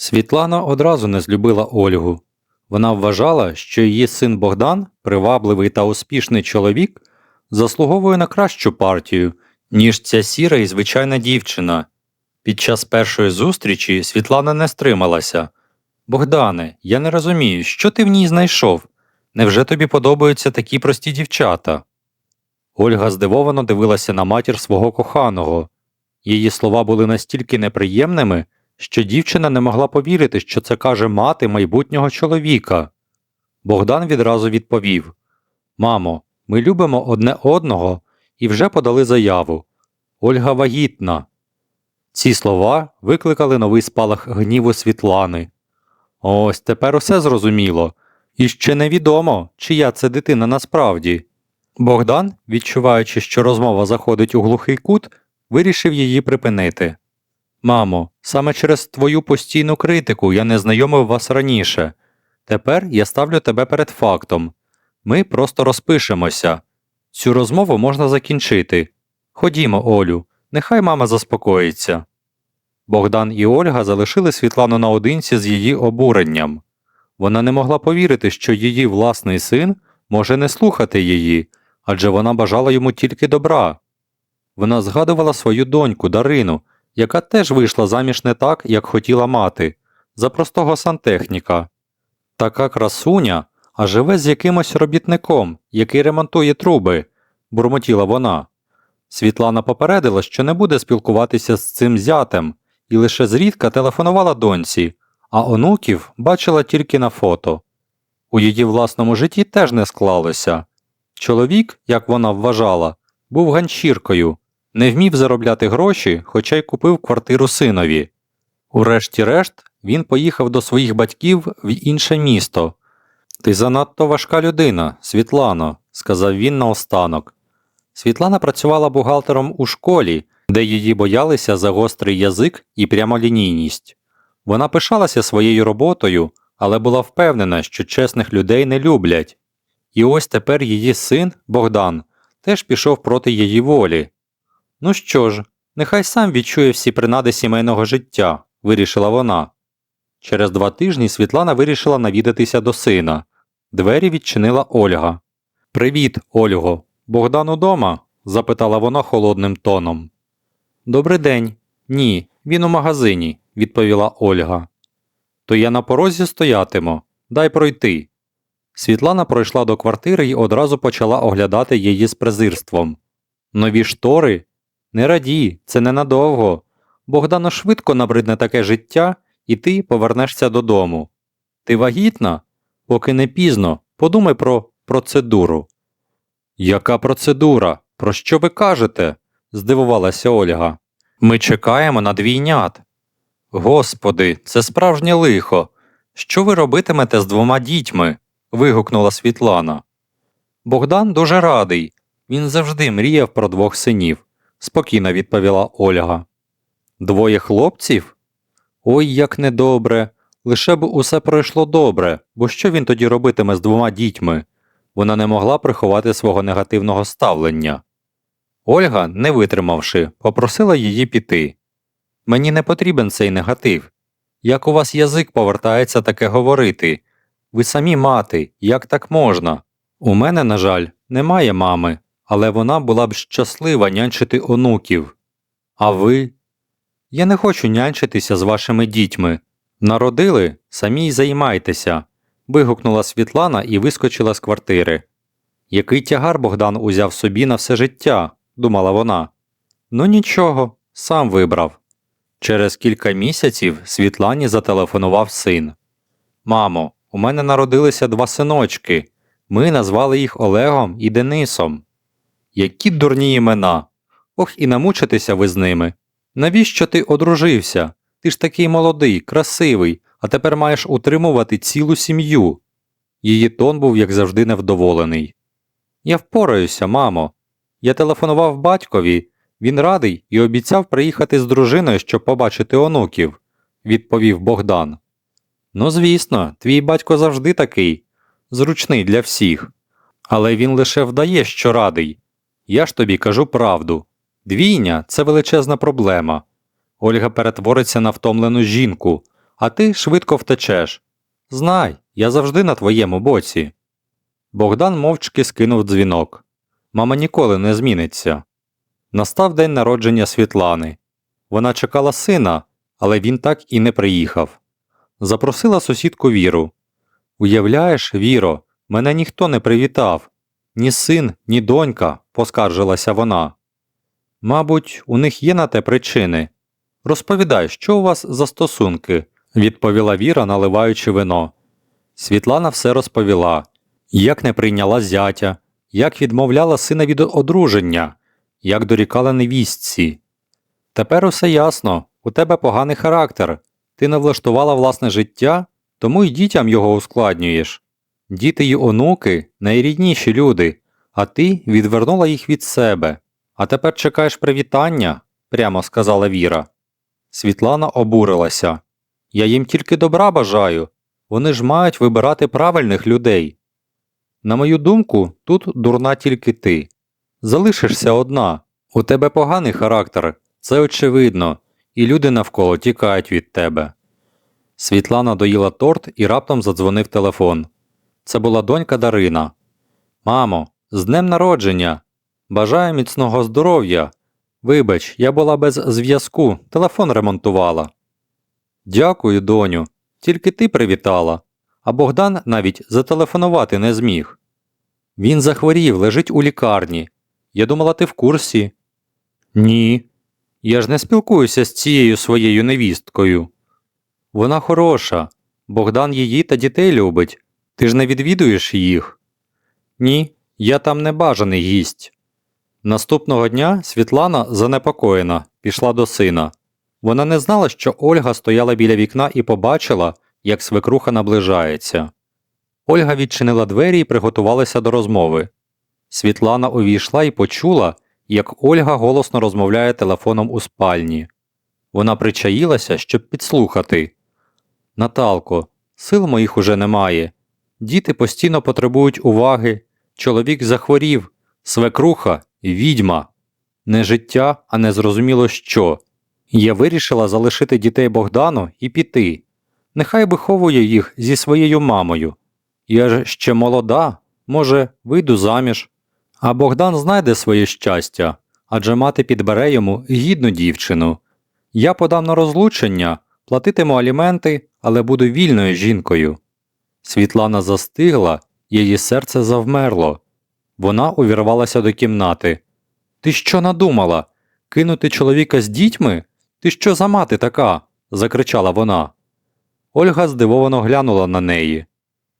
Світлана одразу не злюбила Ольгу. Вона вважала, що її син Богдан, привабливий та успішний чоловік, заслуговує на кращу партію, ніж ця сіра і звичайна дівчина. Під час першої зустрічі Світлана не стрималася. Богдане, я не розумію, що ти в ній знайшов? Невже тобі подобаються такі прості дівчата? Ольга здивовано дивилася на матір свого коханого. Її слова були настільки неприємними, що дівчина не могла повірити, що це каже мати майбутнього чоловіка. Богдан відразу відповів Мамо, ми любимо одне одного і вже подали заяву. Ольга вагітна. Ці слова викликали новий спалах гніву Світлани. Ось тепер усе зрозуміло, і ще невідомо, чия це дитина насправді. Богдан, відчуваючи, що розмова заходить у глухий кут, вирішив її припинити. Мамо, саме через твою постійну критику я не знайомив вас раніше. Тепер я ставлю тебе перед фактом. Ми просто розпишемося. Цю розмову можна закінчити. Ходімо, Олю, нехай мама заспокоїться. Богдан і Ольга залишили Світлану наодинці з її обуренням. Вона не могла повірити, що її власний син може не слухати її, адже вона бажала йому тільки добра. Вона згадувала свою доньку Дарину, яка теж вийшла заміж не так, як хотіла мати, за простого сантехніка. Така красуня, а живе з якимось робітником, який ремонтує труби, бурмотіла вона. Світлана попередила, що не буде спілкуватися з цим зятем, і лише зрідка телефонувала доньці, а онуків бачила тільки на фото. У її власному житті теж не склалося. Чоловік, як вона вважала, був ганчіркою, не вмів заробляти гроші, хоча й купив квартиру синові. Урешті-решт, він поїхав до своїх батьків в інше місто. Ти занадто важка людина, Світлано, сказав він наостанок. Світлана працювала бухгалтером у школі, де її боялися за гострий язик і прямолінійність. Вона пишалася своєю роботою, але була впевнена, що чесних людей не люблять. І ось тепер її син, Богдан, теж пішов проти її волі. Ну що ж, нехай сам відчує всі принади сімейного життя, вирішила вона. Через два тижні Світлана вирішила навідатися до сина. Двері відчинила Ольга. Привіт, Ольго. Богдан удома? запитала вона холодним тоном. Добрий день. Ні, він у магазині, відповіла Ольга. То я на порозі стоятиму. Дай пройти. Світлана пройшла до квартири і одразу почала оглядати її з презирством. Нові штори? Не радій, це ненадовго. Богдану швидко набридне таке життя, і ти повернешся додому. Ти вагітна? Поки не пізно, подумай про процедуру. Яка процедура? Про що ви кажете? здивувалася Ольга. Ми чекаємо на двійнят. Господи, це справжнє лихо. Що ви робитимете з двома дітьми? вигукнула Світлана. Богдан дуже радий. Він завжди мріяв про двох синів, спокійно відповіла Ольга. Двоє хлопців? Ой, як недобре. Лише б усе пройшло добре, бо що він тоді робитиме з двома дітьми? Вона не могла приховати свого негативного ставлення. Ольга, не витримавши, попросила її піти. Мені не потрібен цей негатив. Як у вас язик повертається таке говорити? Ви самі мати, як так можна? У мене, на жаль, немає мами, але вона була б щаслива нянчити онуків. А ви? Я не хочу нянчитися з вашими дітьми. Народили, самі й займайтеся. вигукнула Світлана і вискочила з квартири. Який тягар Богдан узяв собі на все життя, думала вона. Ну нічого, сам вибрав. Через кілька місяців Світлані зателефонував син. Мамо, у мене народилися два синочки. Ми назвали їх Олегом і Денисом. Які дурні імена. Ох, і намучитися ви з ними. Навіщо ти одружився? Ти ж такий молодий, красивий, а тепер маєш утримувати цілу сім'ю. Її тон був, як завжди, невдоволений. Я впораюся, мамо. Я телефонував батькові, він радий і обіцяв приїхати з дружиною, щоб побачити онуків, відповів Богдан. Ну, звісно, твій батько завжди такий, зручний для всіх. Але він лише вдає, що радий. Я ж тобі кажу правду. Двійня це величезна проблема. Ольга перетвориться на втомлену жінку, а ти швидко втечеш. Знай, я завжди на твоєму боці. Богдан мовчки скинув дзвінок. Мама ніколи не зміниться. Настав день народження Світлани. Вона чекала сина, але він так і не приїхав. Запросила сусідку Віру. Уявляєш, Віро, мене ніхто не привітав. Ні син, ні донька, поскаржилася вона. Мабуть, у них є на те причини. Розповідай, що у вас за стосунки, відповіла Віра, наливаючи вино. Світлана все розповіла, як не прийняла зятя, як відмовляла сина від одруження, як дорікала невістці. Тепер усе ясно, у тебе поганий характер, ти не влаштувала власне життя, тому й дітям його ускладнюєш. Діти й онуки найрідніші люди, а ти відвернула їх від себе. А тепер чекаєш привітання, прямо сказала Віра. Світлана обурилася. Я їм тільки добра бажаю. Вони ж мають вибирати правильних людей. На мою думку, тут дурна тільки ти. Залишишся одна. У тебе поганий характер, це очевидно, і люди навколо тікають від тебе. Світлана доїла торт і раптом задзвонив телефон. Це була донька Дарина. Мамо, з днем народження. Бажаю міцного здоров'я. Вибач, я була без зв'язку, телефон ремонтувала. Дякую, доню. Тільки ти привітала. А Богдан навіть зателефонувати не зміг. Він захворів, лежить у лікарні. Я думала, ти в курсі. Ні. Я ж не спілкуюся з цією своєю невісткою. Вона хороша. Богдан її та дітей любить. Ти ж не відвідуєш їх? Ні, я там не бажаний гість. Наступного дня Світлана, занепокоєна, пішла до сина. Вона не знала, що Ольга стояла біля вікна і побачила, як свекруха наближається. Ольга відчинила двері і приготувалася до розмови. Світлана увійшла і почула, як Ольга голосно розмовляє телефоном у спальні. Вона причаїлася, щоб підслухати. Наталко, сил моїх уже немає. Діти постійно потребують уваги. Чоловік захворів, свекруха, відьма. Не життя, а незрозуміло що. Я вирішила залишити дітей Богдану і піти. Нехай виховує їх зі своєю мамою. Я ж ще молода, може, вийду заміж. А Богдан знайде своє щастя, адже мати підбере йому гідну дівчину. Я подам на розлучення, платитиму аліменти, але буду вільною жінкою. Світлана застигла, її серце завмерло. Вона увірвалася до кімнати. Ти що надумала? Кинути чоловіка з дітьми? Ти що за мати така? закричала вона. Ольга здивовано глянула на неї.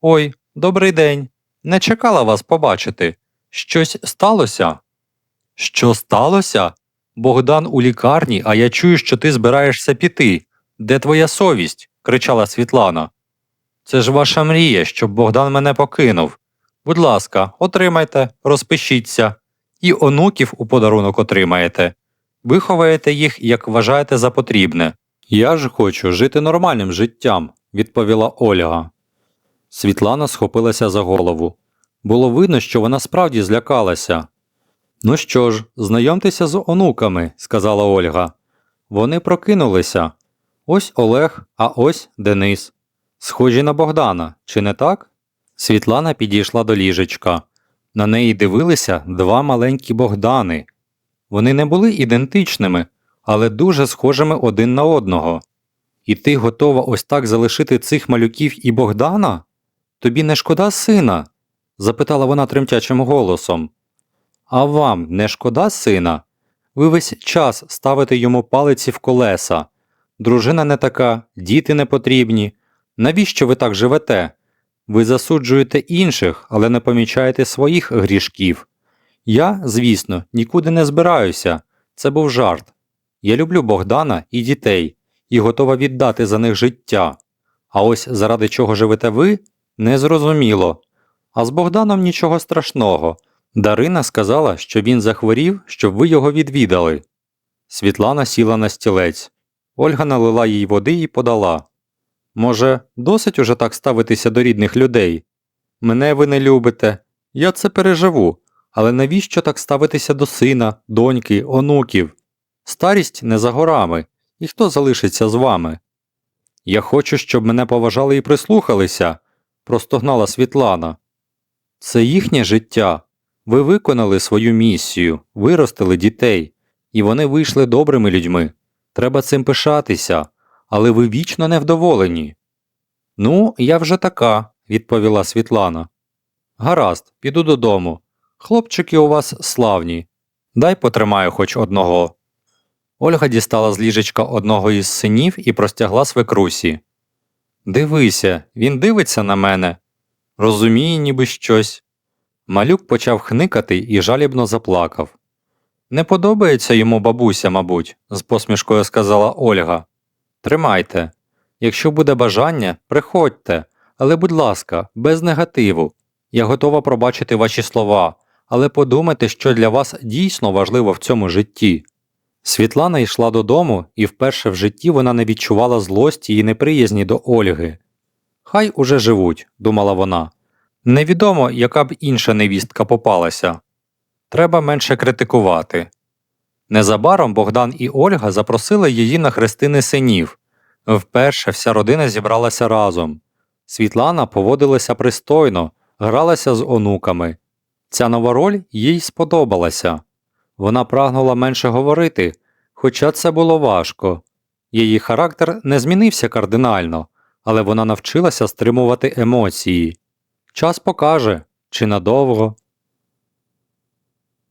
Ой, добрий день. Не чекала вас побачити. Щось сталося? Що сталося? Богдан у лікарні, а я чую, що ти збираєшся піти. Де твоя совість? кричала Світлана. Це ж ваша мрія, щоб Богдан мене покинув. Будь ласка, отримайте, розпишіться, і онуків у подарунок отримаєте. Виховаєте їх, як вважаєте за потрібне. Я ж хочу жити нормальним життям, відповіла Ольга. Світлана схопилася за голову. Було видно, що вона справді злякалася. Ну що ж, знайомтеся з онуками, сказала Ольга. Вони прокинулися. Ось Олег, а ось Денис. Схожі на Богдана, чи не так? Світлана підійшла до ліжечка. На неї дивилися два маленькі Богдани. Вони не були ідентичними, але дуже схожими один на одного. І ти готова ось так залишити цих малюків і Богдана? Тобі не шкода сина? запитала вона тремтячим голосом. А вам не шкода сина? Ви весь час ставите йому палиці в колеса. Дружина не така, діти не потрібні. Навіщо ви так живете? Ви засуджуєте інших, але не помічаєте своїх грішків. Я, звісно, нікуди не збираюся. Це був жарт. Я люблю Богдана і дітей і готова віддати за них життя. А ось заради чого живете ви, незрозуміло. А з Богданом нічого страшного. Дарина сказала, що він захворів, щоб ви його відвідали. Світлана сіла на стілець. Ольга налила їй води і подала. Може, досить уже так ставитися до рідних людей? Мене ви не любите. Я це переживу. Але навіщо так ставитися до сина, доньки, онуків? Старість не за горами, і хто залишиться з вами? Я хочу, щоб мене поважали і прислухалися, простогнала Світлана. Це їхнє життя. Ви виконали свою місію, виростили дітей, і вони вийшли добрими людьми. Треба цим пишатися, але ви вічно невдоволені. Ну, я вже така, відповіла Світлана. Гаразд, піду додому. Хлопчики у вас славні. Дай потримаю хоч одного. Ольга дістала з ліжечка одного із синів і простягла свекрусі. Дивися, він дивиться на мене. Розуміє, ніби щось. Малюк почав хникати і жалібно заплакав. Не подобається йому бабуся, мабуть, з посмішкою сказала Ольга. Тримайте. Якщо буде бажання, приходьте, але, будь ласка, без негативу. Я готова пробачити ваші слова, але подумайте, що для вас дійсно важливо в цьому житті. Світлана йшла додому, і вперше в житті вона не відчувала злості і неприязні до Ольги. Хай уже живуть, думала вона. Невідомо, яка б інша невістка попалася. Треба менше критикувати. Незабаром Богдан і Ольга запросили її на хрестини синів. Вперше вся родина зібралася разом. Світлана поводилася пристойно, гралася з онуками. Ця нова роль їй сподобалася. Вона прагнула менше говорити, хоча це було важко. Її характер не змінився кардинально, але вона навчилася стримувати емоції. Час покаже, чи надовго.